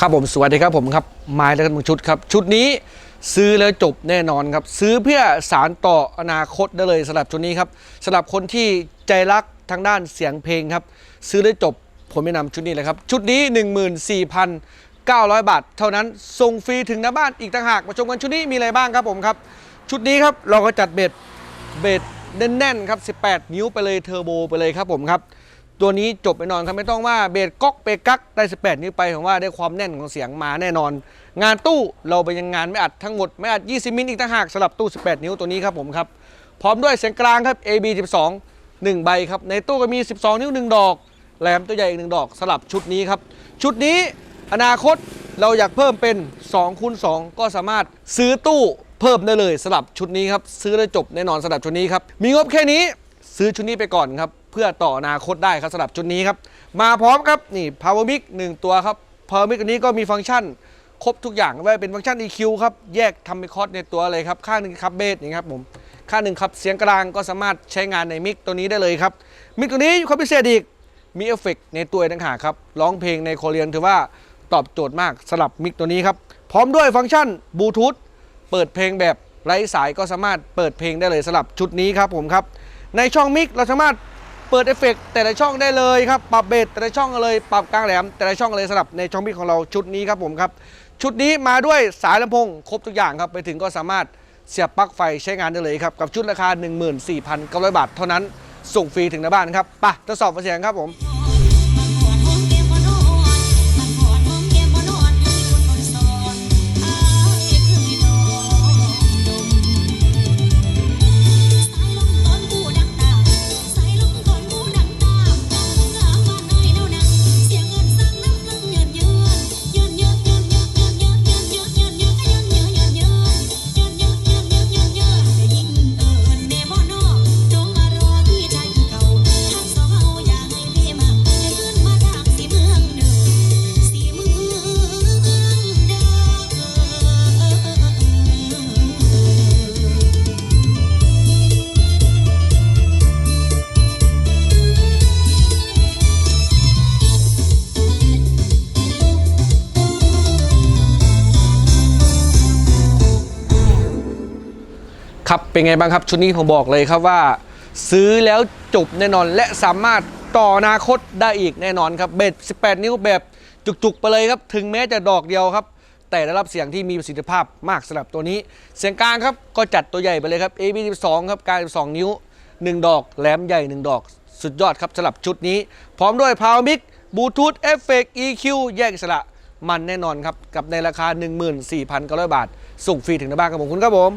ครับผมสวัสดีครับผมครับไม้แล้วกันบางชุดครับ ชุดนี้ซื้อแล้วจบแน่นอนครับ ซื้อเพื่อสารต่ออนาคตได้เลยสำหรับชุดนี้ครับสำหรับคนที่ใจรักทางด้านเสียงเพลงครับ ซื้อแล้วจบผมแนะนำชุดนี้เลยครับ ชุดนี้ 14,900 บาท เท่านั้นส่งฟรีถึงหน้าบ้านอีกต่างหากมาชมกันชุดนี้มีอะไรบ้างครับผมครับ ชุดนี้ครับเราก็จัดเบ็ดเบ็ดแน่นๆครับ 18 นิ้วไปเลยเทอร์โบไปเลยครับผมครับ ตัวนี้จบไปนอนครับไม่ต้องว่าเบสก๊อกเปกักได้ 18 นิ้วไปผมว่าได้ความแน่นของเสียงมาแน่นอน งานตู้เราไปยังงานไม่อัดทั้งหมดไม่อัด 20 มิลอีกต่างหากสำหรับตู้ 18 นิ้วตัวนี้ครับผมครับพร้อมด้วยเสียงกลางครับ AB 12 1 ใบครับในตู้ก็มี 12 นิ้ว 1 ดอกแหลมตัวใหญ่อีกหนึ่งดอกสลับชุดนี้ครับ ชุดนี้อนาคตเราอยากเพิ่มเป็น2คูณ2ก็สามารถซื้อตู้เพิ่มได้เลยสลับชุดนี้ครับซื้อได้จบแน่นอนสลับชุดนี้ครับมีงบแค่นี้ซื้อชุดนี้ไปก่อนครับ พื่อต่ออนาคตได้ครับสำหรับชุดนี้ครับ มาพร้อมครับนี่ power mic 1 ตัวครับ power mic อันนี้ก็มีฟังก์ชันครบทุกอย่างไม่ว่าเป็นฟังก์ชัน EQ ครับ แยกทำเป็นคอร์ดในตัวเลยครับ ข้างหนึ่งครับเบสอย่างนี้ครับผม ข้างหนึ่งครับเสียงกลางก็สามารถใช้งานในมิกตัวนี้ได้เลยครับ มิกตัวนี้ความพิเศษอีก มีเอฟเฟกต์ในตัวต่างหากครับ ร้องเพลงในโคเรียนถือว่าตอบโจทย์มากสำหรับมิกตัวนี้ครับ พร้อมด้วยฟังก์ชันบลูทูธ เปิดเพลงแบบไร้สายก็สามารถเปิดเพลงได้เลยสำหรับชุดนี้ครับผมครับ ในช่องมิกเราสามารถ เปิดเอฟเฟกต์แต่ละช่องได้เลยครับ ปรับเบสแต่ละช่องเลย ปรับกลางแหลม แต่ละช่องเลยสำหรับในช่องพิกของเราชุดนี้ครับผมครับ ชุดนี้มาด้วยสายลำโพงครบทุกอย่างครับ ไปถึงก็สามารถเสียบปลั๊กไฟใช้งานได้เลยครับ กับชุดราคา 14,900 บาทเท่านั้น ส่งฟรีถึงหน้าบ้านครับ ไปทดสอบเสียงครับผม ครับเป็นไงบ้างครับชุดนี้ผมบอกเลยครับว่า ซื้อแล้วจบแน่นอนและสามารถต่ออนาคตได้อีกแน่นอนครับเบ็ด 18 นิ้วแบบจุกๆ ไปเลยครับ ถึงแม้จะดอกเดียวครับ แต่ได้รับเสียงที่มีประสิทธิภาพมากสำหรับตัวนี้ เสียงกลางครับก็จัดตัวใหญ่ไปเลยครับ AB 12ครับกลาง12 นิ้ว 1 ดอกแหลมใหญ่ 1 ดอก สุดยอดครับสำหรับชุดนี้ พร้อมด้วย Power Mic Bluetooth Effect EQ แยกอิสระมันแน่นอนครับกับในราคา 14,900 บาท ส่งฟรีถึงหน้าบ้านครับผมคุณครับผม